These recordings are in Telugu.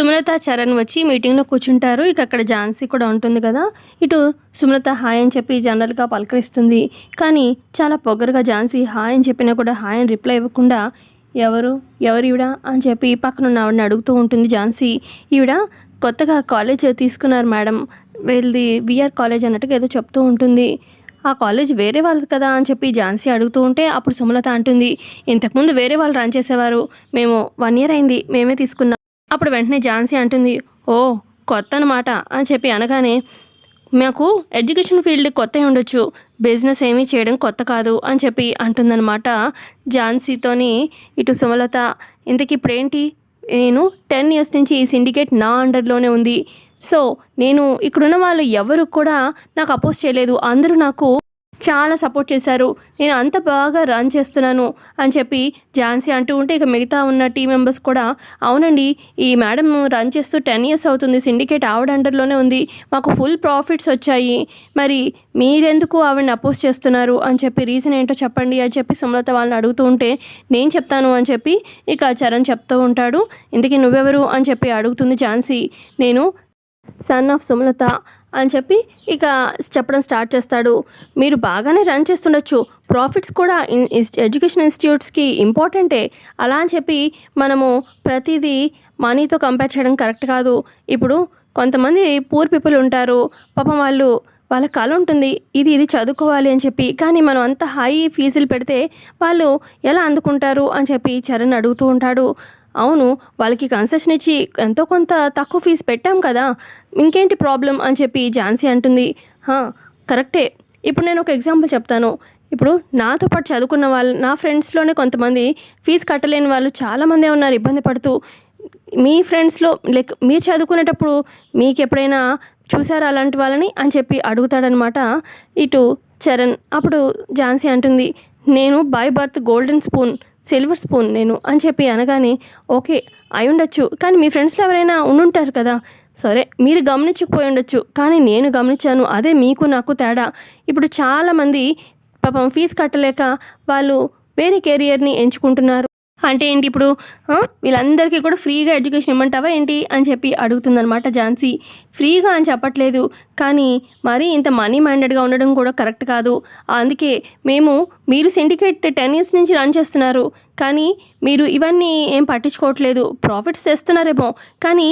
సుమలత చరణ్ వచ్చి మీటింగ్లో కూర్చుంటారు. ఇక అక్కడ ఝాన్సీ కూడా ఉంటుంది కదా. ఇటు సుమలత హాయ్ అని చెప్పి జనరల్గా పలకరిస్తుంది. కానీ చాలా పొగరుగా ఝాన్సీ హాయ్ అని చెప్పినా కూడా హాయ్ అని రిప్లై ఇవ్వకుండా ఎవరు? ఎవరు ఈవిడ? అని చెప్పి పక్కన ఉన్న ఆవిడని అడుగుతూ ఉంటుంది ఝాన్సీ. ఈవిడ కొత్తగా కాలేజ్ తీసుకున్నారు మేడం. వీళ్ళది విఆర్ కాలేజ్ అన్నట్టుగా ఏదో చెప్తూ ఉంటుంది. ఆ కాలేజ్ వేరే వాళ్ళది కదా అని చెప్పి ఝాన్సీ అడుగుతూ ఉంటే అప్పుడు సుమలత అంటుంది. ఇంతకుముందు వేరే వాళ్ళు రన్ చేసేవారు. మేము వన్ ఇయర్ అయింది. మేమే తీసుకున్నాం. అప్పుడు వెంటనే ఝాన్సీ అంటుంది ఓ కొత్త అనమాట అని చెప్పి అనగానే మాకు ఎడ్యుకేషన్ ఫీల్డ్ కొత్త ఉండొచ్చు బిజినెస్ ఏమీ చేయడం కొత్త కాదు అని చెప్పి అంటుందన్నమాట ఝాన్సీతోని ఇటు సుమలత. ఇంతకీ ఇప్పుడేంటి? నేను టెన్ ఇయర్స్ నుంచి ఈ సిండికేట్ నా అండర్లోనే ఉంది. సో నేను ఇక్కడున్న వాళ్ళు ఎవరు కూడా నాకు అపోజ్ చేయలేదు. అందరూ నాకు చాలా సపోర్ట్ చేశారు. నేను అంత బాగా రన్ చేస్తున్నాను అని చెప్పి ఝాన్సీ అంటూ ఉంటే ఇక మిగతా ఉన్న టీం మెంబర్స్ కూడా అవునండి ఈ మేడం రన్ చేస్తూ టెన్ ఇయర్స్ అవుతుంది సిండికేట్ ఆవిడ అండర్లోనే ఉంది మాకు ఫుల్ ప్రాఫిట్స్ వచ్చాయి. మరి మీరెందుకు ఆవిడని అపోజ్ చేస్తున్నారు? అని చెప్పి రీజన్ ఏంటో చెప్పండి అని చెప్పి సుమలత వాళ్ళని అడుగుతూ ఉంటే నేను చెప్తాను అని చెప్పి ఇక చరణ్ చెప్తూ ఉంటాడు. ఇంతకీ నువ్వెవరు? అని చెప్పి అడుగుతుంది ఝాన్సీ. నేను సన్ ఆఫ్ సుమలత. అని చెప్పి ఇక చెప్పడం స్టార్ట్ చేస్తాడు. మీరు బాగానే రన్ చేస్తుండొచ్చు. ప్రాఫిట్స్ కూడా ఇన్ ఎడ్యుకేషన్ ఇన్స్టిట్యూట్స్కి ఇంపార్టెంటే. అలా అని చెప్పి మనము ప్రతిదీ మనీతో కంపేర్ చేయడం కరెక్ట్ కాదు. ఇప్పుడు కొంతమంది పూర్ పీపుల్ ఉంటారు. పాపం వాళ్ళు వాళ్ళ కళ ఉంటుంది. ఇది ఇది చదువుకోవాలి అని చెప్పి. కానీ మనం అంత హై ఫీజులు పెడితే వాళ్ళు ఎలా అందుకుంటారు అని చెప్పి చరణ్ అడుగుతూ ఉంటాడు. అవును వాళ్ళకి కన్సెషన్ ఇచ్చి ఎంతో కొంత తక్కువ ఫీజు పెట్టాం కదా ఇంకేంటి ప్రాబ్లం అని చెప్పి ఝాన్సీ అంటుంది. కరెక్టే. ఇప్పుడు నేను ఒక ఎగ్జాంపుల్ చెప్తాను. ఇప్పుడు నాతో పాటు చదువుకున్న వాళ్ళు నా ఫ్రెండ్స్లోనే కొంతమంది ఫీజు కట్టలేని వాళ్ళు చాలామందే ఉన్నారు ఇబ్బంది పడుతూ. మీ ఫ్రెండ్స్లో లైక్ మీరు చదువుకునేటప్పుడు మీకు ఎప్పుడైనా చూసారా అలాంటి వాళ్ళని అని చెప్పి అడుగుతాడనమాట ఇటు చరణ్. అప్పుడు ఝాన్సీ అంటుంది నేను by birth golden spoon silver spoon నేను అని చెప్పి అనగానే ఓకే అయి ఉండొచ్చు. కానీ మీ ఫ్రెండ్స్లో ఎవరైనా ఉండుంటారు కదా. సరే మీరు గమనించకపోయి ఉండొచ్చు కానీ నేను గమనించాను. అదే మీకు నాకు తేడా. ఇప్పుడు చాలామంది పాపం ఫీజు కట్టలేక వాళ్ళు వేరే కెరియర్ని ఎంచుకుంటున్నారు. అంటే ఏంటి ఇప్పుడు వీళ్ళందరికీ కూడా ఫ్రీగా ఎడ్యుకేషన్ ఇమ్మంటావా ఏంటి అని చెప్పి అడుగుతుందనమాట ఝాన్సీ. ఫ్రీగా అని చెప్పట్లేదు కానీ మరీ ఇంత మనీ మైండెడ్గా ఉండడం కూడా కరెక్ట్ కాదు. అందుకే మేము మీరు సిండికేట్ టెన్ ఇయర్స్ నుంచి రన్ చేస్తున్నారు కానీ మీరు ఇవన్నీ ఏం పట్టించుకోవట్లేదు. ప్రాఫిట్స్ తెస్తున్నారేమో కానీ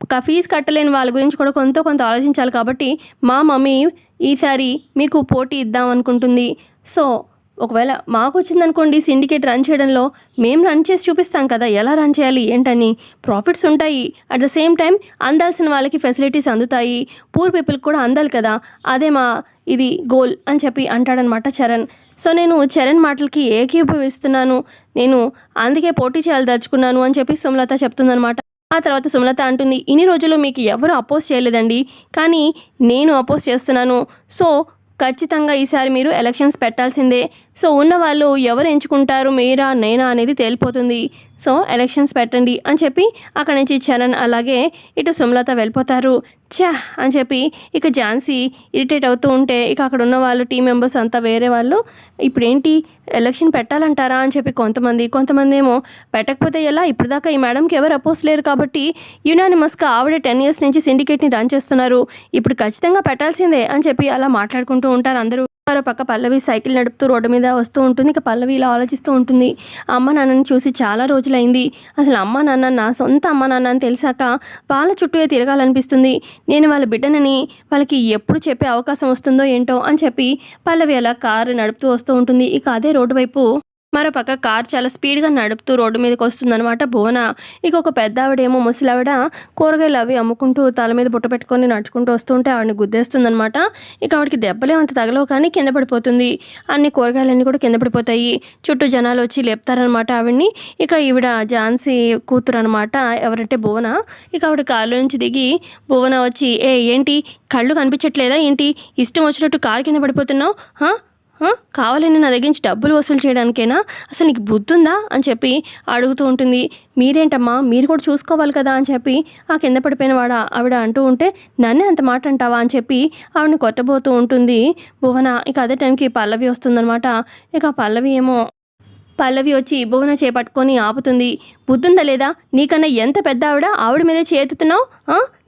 ఒక ఫీజు కట్టలేని వాళ్ళ గురించి కూడా కొంత కొంత ఆలోచించాలి కాబట్టి మా మమ్మీ ఈసారి మీకు పోటీ ఇద్దాం అనుకుంటుంది. సో ఒకవేళ మాకు వచ్చిందనుకోండి సిండికేట్ రన్ చేయడంలో మేము రన్ చేసి చూపిస్తాం కదా ఎలా రన్ చేయాలి ఏంటని. ప్రాఫిట్స్ ఉంటాయి. అట్ ద సేమ్ టైం అందాల్సిన వాళ్ళకి ఫెసిలిటీస్ అందుతాయి. పూర్ పీపుల్కి కూడా అందాలి కదా. అదే మా ఇది గోల్ అని చెప్పి అంటాడనమాట చరణ్. సో నేను చరణ్ మాటలకి ఏకీభవిస్తున్నాను. నేను అందుకే పోటీ చేయాలి దలుచుకున్నాను అని చెప్పి సుమలత చెప్తుందనమాట. ఆ తర్వాత సుమలత అంటుంది ఇన్ని రోజులు మీకు ఎవరు అపోజ్ చేయలేదండి. కానీ నేను అపోజ్ చేస్తున్నాను. సో ఖచ్చితంగా ఈసారి మీరు ఎలక్షన్స్ పెట్టాల్సిందే. సో ఉన్న వాళ్ళు ఎవరు ఎంచుకుంటారు మీరా నేనా అనేది తేలిపోతుంది. సో ఎలక్షన్స్ పెట్టండి అని చెప్పి అక్కడి నుంచి చరణ్ అలాగే ఇటు సుమలత వెళ్ళిపోతారు. ఛా అని చెప్పి ఇక ఝాన్సీ ఇరిటేట్ అవుతూ ఉంటే ఇక అక్కడ ఉన్న వాళ్ళు టీం మెంబర్స్ అంతా వేరే వాళ్ళు ఇప్పుడేంటి ఎలక్షన్ పెట్టాలంటారా? అని చెప్పి కొంతమంది కొంతమంది ఏమో పెట్టకపోతే ఎలా? ఇప్పటిదాకా ఈ మేడంకి ఎవరు అపోజ్ లేరు కాబట్టి యునానిమస్గా ఆవిడ టెన్ ఇయర్స్ నుంచి సిండికేట్ని రన్ చేస్తున్నారు. ఇప్పుడు ఖచ్చితంగా పెట్టాల్సిందే అని చెప్పి అలా మాట్లాడుకుంటూ ఉంటారు అందరూ. మరో పక్క పల్లవి సైకిల్ నడుపుతూ రోడ్డు మీద వస్తూ ఉంటుంది. ఇక పల్లవి ఇలా ఆలోచిస్తూ ఉంటుంది. అమ్మ నాన్నని చూసి చాలా రోజులైంది. అసలు అమ్మ నాన్న నా సొంత అమ్మ నాన్న అని తెలిసాక వాళ్ళ చుట్టూ తిరగాలనిపిస్తుంది? నేను వాళ్ళ బిడ్డనని వాళ్ళకి ఎప్పుడు చెప్పే అవకాశం వస్తుందో ఏంటో అని చెప్పి పల్లవి అలా కారు నడుపుతూ వస్తూ ఉంటుంది. ఇక అదే రోడ్డు వైపు మరో పక్క కార్ చాలా స్పీడ్గా నడుపుతూ రోడ్డు మీదకి వస్తుందన్నమాట భువన. ఇక ఒక పెద్ద ఆవిడేమో ముసలావిడ కూరగాయలు అవి అమ్ముకుంటూ తల మీద బుట్ట పెట్టుకొని నడుచుకుంటూ వస్తుంటే ఆవిడని గుద్దేస్తుందనమాట ఇక ఆవిడకి దెబ్బలే అంత తగలవు కానీ కింద పడిపోతుంది. అన్ని కూరగాయలన్నీ కూడా కింద పడిపోతాయి. చుట్టూ జనాలు వచ్చి లేపుతారనమాట ఆవిడ్ని. ఇక ఈవిడ ఝాన్సీ కూతురు అనమాట ఎవరంటే భువన. ఇక ఆవిడ కారులో నుంచి దిగి భువన వచ్చి ఏ ఏంటి? కళ్ళు కనిపించట్లేదా ఏంటి? ఇష్టం వచ్చినట్టు కారు కింద పడిపోతున్నావు? హా? కావాలని నా దగ్గర నుంచి డబ్బులు వసూలు చేయడానికైనా? అసలు నీకు బుద్ధుందా? అని చెప్పి అడుగుతూ ఉంటుంది. మీరేంటమ్మా? మీరు కూడా చూసుకోవాలి కదా? అని చెప్పి ఆ కింద పడిపోయిన వాడ ఆవిడ అంటూ ఉంటే నన్నే అంత మాట అంటావా? అని చెప్పి ఆవిడని కొట్టబోతూ ఉంటుంది. భువన ఇక అదే టైంకి పల్లవి వస్తుందనమాట ఇక పల్లవి ఏమో పల్లవి వచ్చి భువన చేపట్టుకొని ఆపుతుంది. బుద్ధుందా లేదా? నీకన్నా ఎంత పెద్ద ఆవిడ ఆవిడ మీద చేతుతున్నావు?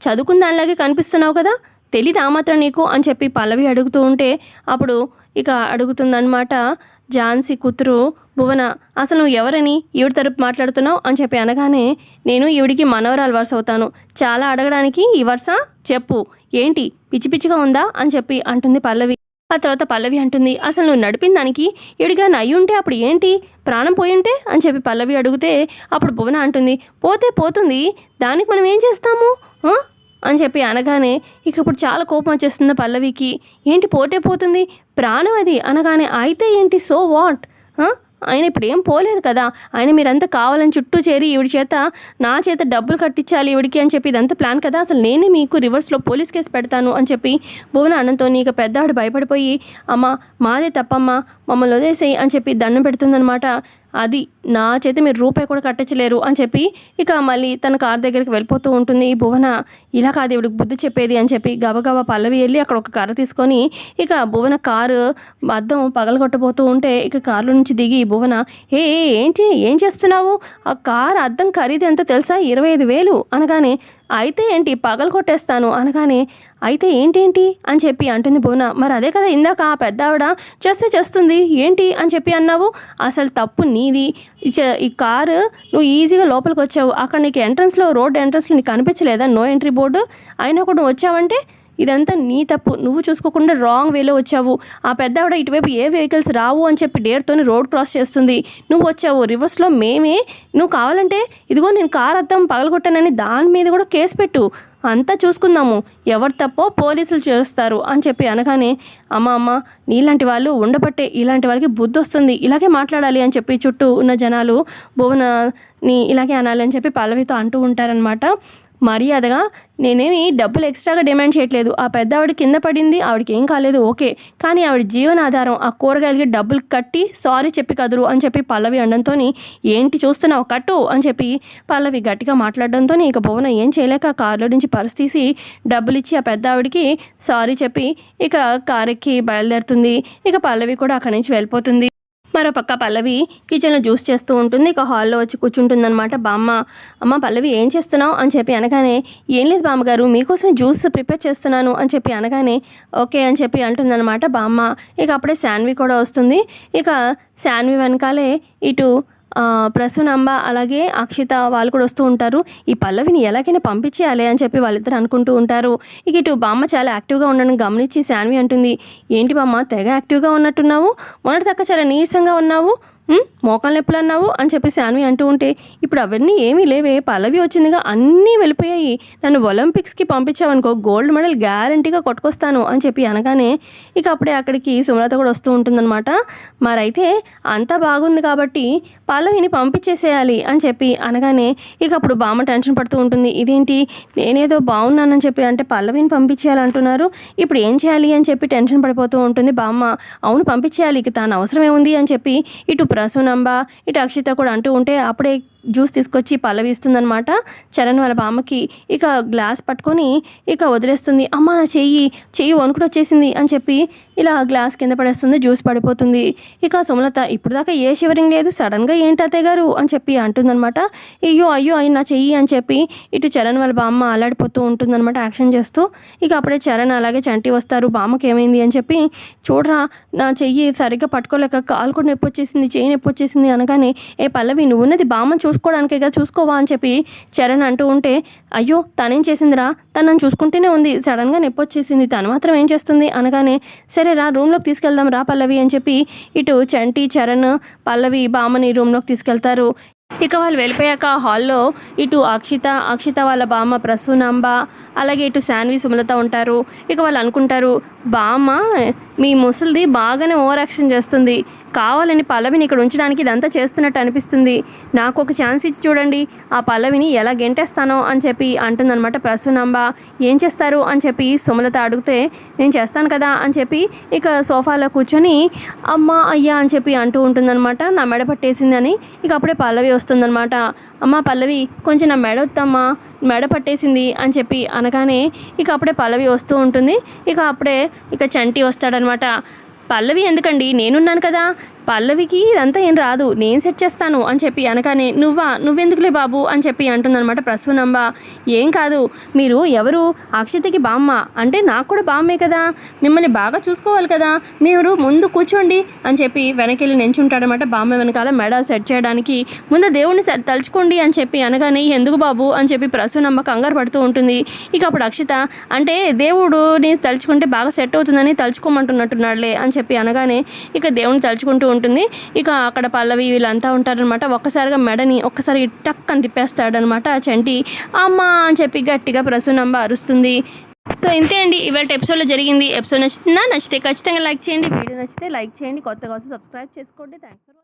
చదువుకున్న దానిలాగే కనిపిస్తున్నావు కదా? తెలీదా మాత్రం నీకు? అని చెప్పి పల్లవి అడుగుతూ ఉంటే అప్పుడు ఇక అడుగుతుందన్నమాట ఝాన్సీ కూతురు భువన అసలు నువ్వు ఎవరని ఈవిడ తరపు మాట్లాడుతున్నావు? అని చెప్పి అనగానే నేను ఈవిడికి మనవరాలు వరుస అవుతాను. చాలా అడగడానికి ఈ వరుస? చెప్పు. ఏంటి? పిచ్చి పిచ్చిగా ఉందా? అని చెప్పి అంటుంది పల్లవి. ఆ తర్వాత పల్లవి అంటుంది అసలు నువ్వు నడిపిన దానికి ఈవిడిగా అయ్యి ఉంటే అప్పుడు ఏంటి? ప్రాణం పోయి ఉంటే? అని చెప్పి పల్లవి అడిగితే అప్పుడు భువన అంటుంది పోతే పోతుంది. దానికి మనం ఏం చేస్తాము? అని చెప్పి అనగానే ఇక ఇప్పుడు చాలా కోపం వచ్చేస్తుంది పల్లవికి. ఏంటి పోటే పోతుంది? ప్రాణం అది. అనగానే అయితే ఏంటి? So what? ఆయన ఇప్పుడు ఏం పోలేదు కదా? ఆయన మీరంతా కావాలని చుట్టూ చేరి ఈవిడి చేత నా చేత డబ్బులు కట్టించాలి ఈవిడికి అని చెప్పి ఇదంతా ప్లాన్ కదా? అసలు నేనే మీకు రివర్స్లో పోలీస్ కేసు పెడతాను అని చెప్పి భువన అన్నంతో ఇక పెద్దవాడు భయపడిపోయి అమ్మ మాదే తప్పమ్మ మమ్మల్ని వదిలేసేయి అని చెప్పి దండం పెడుతుందనమాట అది నా చేత మీరు రూపాయి కూడా కట్టించలేరు అని చెప్పి ఇక మళ్ళీ తన కార్ దగ్గరికి వెళ్ళిపోతూ ఉంటుంది. ఈ భువన ఇలా కాదు ఇవిడికి బుద్ధి చెప్పేది అని చెప్పి గబగబా పల్లవి వెళ్ళి అక్కడ ఒక కర్ర తీసుకొని ఇక భువన కారు అద్దం పగలగొట్టబోతూ ఉంటే ఇక కారులో నుంచి దిగి భువన ఏ ఏంటి? ఏం చేస్తున్నావు? ఆ కారు అద్దం ఖరీదు ఎంతో తెలుసా? ఇరవై ఐదు వేలు అనగానే అయితే ఏంటి పగలు కొట్టేస్తాను అనగానే అయితే ఏంటేంటి? అని చెప్పి అంటుంది భువన. మరి అదే కదా ఇందాక ఆ పెద్ద ఆవిడ చేస్తే చేస్తుంది ఏంటి? అని చెప్పి అన్నావు. అసలు తప్పు నీది. ఈ ఈ కారు నువ్వు ఈజీగా లోపలికి వచ్చావు అక్కడ నీకు ఎంట్రన్స్లో రోడ్ ఎంట్రన్స్లో నీకు కనిపించలేదా? No entry board. అయినా కూడా నువ్వు వచ్చావంటే ఇదంతా నీ తప్పు. నువ్వు చూసుకోకుండా రాంగ్ వేలో వచ్చావు. ఆ పెద్ద ఆవిడ ఇటువైపు ఏ వెహికల్స్ రావు అని చెప్పి డేర్తోని రోడ్ క్రాస్ చేస్తుంది. నువ్వు వచ్చావు. రివర్స్లో మేమే. నువ్వు కావాలంటే ఇదిగో నేను కార్ అద్దం పగలగొట్టానని దాని మీద కూడా కేసు పెట్టు. అంతా చూసుకుందాము. ఎవరు తప్పో పోలీసులు చేస్తారు అని చెప్పి అనగానే అమ్మ అమ్మ నీలాంటి వాళ్ళు ఉండబట్టే ఇలాంటి వాళ్ళకి బుద్ధి వస్తుంది. ఇలాగే మాట్లాడాలి అని చెప్పి చుట్టూ ఉన్న జనాలు భువనని ఇలాగే అనాలి అని చెప్పి పల్లవితో అంటూ ఉంటారనమాట మర్యాదగా నేనేమి డబ్బులు ఎక్స్ట్రాగా డిమాండ్ చేయట్లేదు. ఆ పెద్ద ఆవిడ కింద పడింది ఆవిడకి ఏం కాలేదు ఓకే. కానీ ఆవిడ జీవనాధారం ఆ కూరగాయలకి డబ్బులు కట్టి సారీ చెప్పి కదురు అని చెప్పి పల్లవి అనడంతో ఏంటి చూస్తున్నావు? కట్టు అని చెప్పి పల్లవి గట్టిగా మాట్లాడడంతో ఇక భువన ఏం చేయలేక ఆ కారులో నుంచి పర్స్ తీసి డబ్బులు ఇచ్చి ఆ పెద్ద ఆవిడకి సారీ చెప్పి ఇక కారెక్కి బయలుదేరుతుంది. ఇక పల్లవి కూడా అక్కడి నుంచి వెళ్ళిపోతుంది. మరో పక్క పల్లవి కిచెన్లో జ్యూస్ చేస్తూ ఉంటుంది. ఇక హాల్లో వచ్చి కూర్చుంటుందన్నమాట. బామ్మ అమ్మ పల్లవి ఏం చేస్తున్నావు? అని చెప్పి అనగానే ఏం లేదు బామ్మగారు మీకోసమే జ్యూస్ ప్రిపేర్ చేస్తున్నాను. అని చెప్పి అనగానే ఓకే అని చెప్పి అంటుందన్నమాట బామ్మ. ఇక అప్పుడే శాన్వి కూడా వస్తుంది. ఇక శాన్వి వెనకాలే ఇటు ప్రసూనంబ అలాగే అక్షిత వాళ్ళు కూడా వస్తూ ఉంటారు. ఈ పల్లవిని ఎలాగైనా పంపించేయాలి అని చెప్పి వాళ్ళిద్దరు అనుకుంటూ ఉంటారు. ఇక ఇటు బామ్మ చాలా యాక్టివ్గా ఉండడం గమనించి శాన్వి అంటుంది. ఏంటి బామ్మ తెగ యాక్టివ్గా ఉన్నట్టున్నావు? మొన్నటి దాకా చాలా నీరసంగా ఉన్నావు. మోకాలు నొప్పులు అన్నావు? అని చెప్పి శాన్వి అంటూ ఉంటే ఇప్పుడు అవన్నీ ఏమీ లేవే. పల్లవి వచ్చిందిగా అన్నీ వెళ్ళిపోయాయి. నన్ను ఒలింపిక్స్కి పంపించావనుకో గోల్డ్ మెడల్ గ్యారంటీగా కొట్టుకొస్తాను. అని చెప్పి అనగానే ఇక అప్పుడే అక్కడికి సుమలత కూడా వస్తూ ఉంటుందన్నమాట. మరైతే అంతా బాగుంది కాబట్టి పల్లవిని పంపించేసేయాలి. అని చెప్పి అనగానే ఇక అప్పుడు బామ్మ టెన్షన్ పడుతూ ఉంటుంది. ఇదేంటి? నేనేదో బాగున్నానని చెప్పి అంటే పల్లవిని పంపించేయాలంటున్నారు. ఇప్పుడు ఏం చేయాలి? అని చెప్పి టెన్షన్ పడిపోతూ ఉంటుంది బామ్మ. అవును పంపించేయాలి. ఇక తాను అవసరం ఏముంది? అని చెప్పి ఇటు ప్రసూనంబ ఇటు అక్షిత కూడా అంటూ ఉంటే అప్పుడే జ్యూస్ తీసుకొచ్చి పల్లవి ఇస్తుందన్నమాట. చరణ్ వాళ్ళ బామ్మకి ఇక గ్లాస్ పట్టుకొని ఇక వదిలేస్తుంది. అమ్మ నా చెయ్యి చెయ్యి వణుకుడు వచ్చేసింది అని చెప్పి ఇలా గ్లాస్ కింద పడేస్తుంది జ్యూస్ పడిపోతుంది. ఇక సుమలత ఇప్పుడు దాకా ఏ షివరింగ్ లేదు సడన్గా ఏంటి అత్తయ్య గారు? అని చెప్పి అంటుందనమాట అయ్యో అయ్యో అయ్యి నా చెయ్యి అని చెప్పి ఇటు చరణ్ వాళ్ళ బామ్మ అలాడిపోతూ ఉంటుందన్నమాట యాక్షన్ చేస్తూ. ఇక అప్పుడే చరణ్ అలాగే చంటి వస్తారు. బామ్మకి ఏమైంది? అని చెప్పి చూడరా నా చెయ్యి సరిగ్గా పట్టుకోలేక కాలు కూడా నొప్పి వచ్చేసింది చెయ్యి నొప్పి వచ్చేసింది అనగానే ఏ పల్లవి నువ్వున్నది బామ్మని చూసుకోవడానికే కదా చూసుకోవా అని చెప్పి చరణ్ అంటూ ఉంటే అయ్యో తనేం చేసిందిరా? తను నన్ను చూసుకుంటూనే ఉంది. సడన్గా నొప్పి వచ్చేసింది తను మాత్రం ఏం చేస్తుంది? అనగానే సరే రా రూమ్లోకి తీసుకెళ్దాం రా పల్లవి అని చెప్పి ఇటు చంటి చరణ్ పల్లవి బామని రూమ్లోకి తీసుకెళ్తారు. ఇక వాళ్ళు వెళ్ళిపోయాక హాల్లో ఇటు అక్షిత అక్షిత వాళ్ళ బామ్మ ప్రసూనాంబ అలాగే ఇటు శాన్వి సుమలత ఉంటారు. ఇక వాళ్ళు అనుకుంటారు బామ్మ మీ ముసలిది బాగానే ఓవర్ యాక్షన్ చేస్తుంది. కావాలని పల్లవిని ఇక్కడ ఉంచడానికి ఇదంతా చేస్తున్నట్టు అనిపిస్తుంది. నాకు ఒక ఛాన్స్ ఇచ్చి చూడండి. ఆ పల్లవిని ఎలా గెంటేస్తానో అని చెప్పి అంటుందన్నమాట ప్రసూనాంబ. ఏం చేస్తారు? అని చెప్పి సుమలత అడిగితే నేను చేస్తాను కదా అని చెప్పి ఇక సోఫాలో కూర్చొని అమ్మ అయ్యా అని చెప్పి అంటూ ఉంటుందన్నమాట. నా మెడ పట్టేసిందని ఇక అప్పుడే పల్లవి వస్తుందన్నమాట అమ్మ పల్లవి కొంచెం నా మెడ వద్దమ్మా మెడ పట్టేసింది అని చెప్పి అనగానే ఇక అప్పుడే పల్లవి వస్తూ ఉంటుంది. ఇక అప్పుడే ఇక చంటి వస్తాడనమాట పల్లవి ఎందుకండి? నేనున్నాను కదా. పల్లవికి ఇదంతా ఏం రాదు. నేను సెట్ చేస్తాను అని చెప్పి అనగానే నువ్వా? నువ్వెందుకులే బాబు? అని చెప్పి అంటుందన్నమాట ప్రసూనంబ. ఏం కాదు. మీరు ఎవరు? అక్షతకి బామ్మ. అంటే నాకు కూడా బామ్మే కదా. మిమ్మల్ని బాగా చూసుకోవాలి కదా. మీరు ముందు కూర్చోండి. అని చెప్పి వెనకెళ్ళి నించుంటాడనమాట బామ్మ వెనకాల మెడ సెట్ చేయడానికి. ముందు దేవుడిని తలుచుకోండి అని చెప్పి అనగానే ఎందుకు బాబు? అని చెప్పి ప్రసూనమ్మ కంగారు పడుతూ ఉంటుంది. ఇక అప్పుడు అక్షిత అంటే దేవుడిని తలుచుకుంటే బాగా సెట్ అవుతుందని తలుచుకోమంటున్నట్టున్నాడులే అని చెప్పి అనగానే ఇక దేవుడిని తలుచుకుంటూ ఉంటుంది. ఇక అక్కడ పల్లవి వీళ్ళంతా ఉంటారనమాట ఒక్కసారిగా మెడని ఒక్కసారి టక్ అని తిప్పేస్తాడనమాట చంటి. అమ్మ అని చెప్పి గట్టిగా ప్రసూనంబ అరుస్తుంది. సో ఇంతే అండి. ఇవాళ ఎపిసోడ్లో జరిగింది. ఎపిసోడ్ నచ్చుతుందా? నచ్చితే ఖచ్చితంగా లైక్ చేయండి. వీడియో నచ్చితే లైక్ చేయండి. కొత్తగా వస్తే సబ్స్క్రైబ్ చేసుకోండి. Thanks for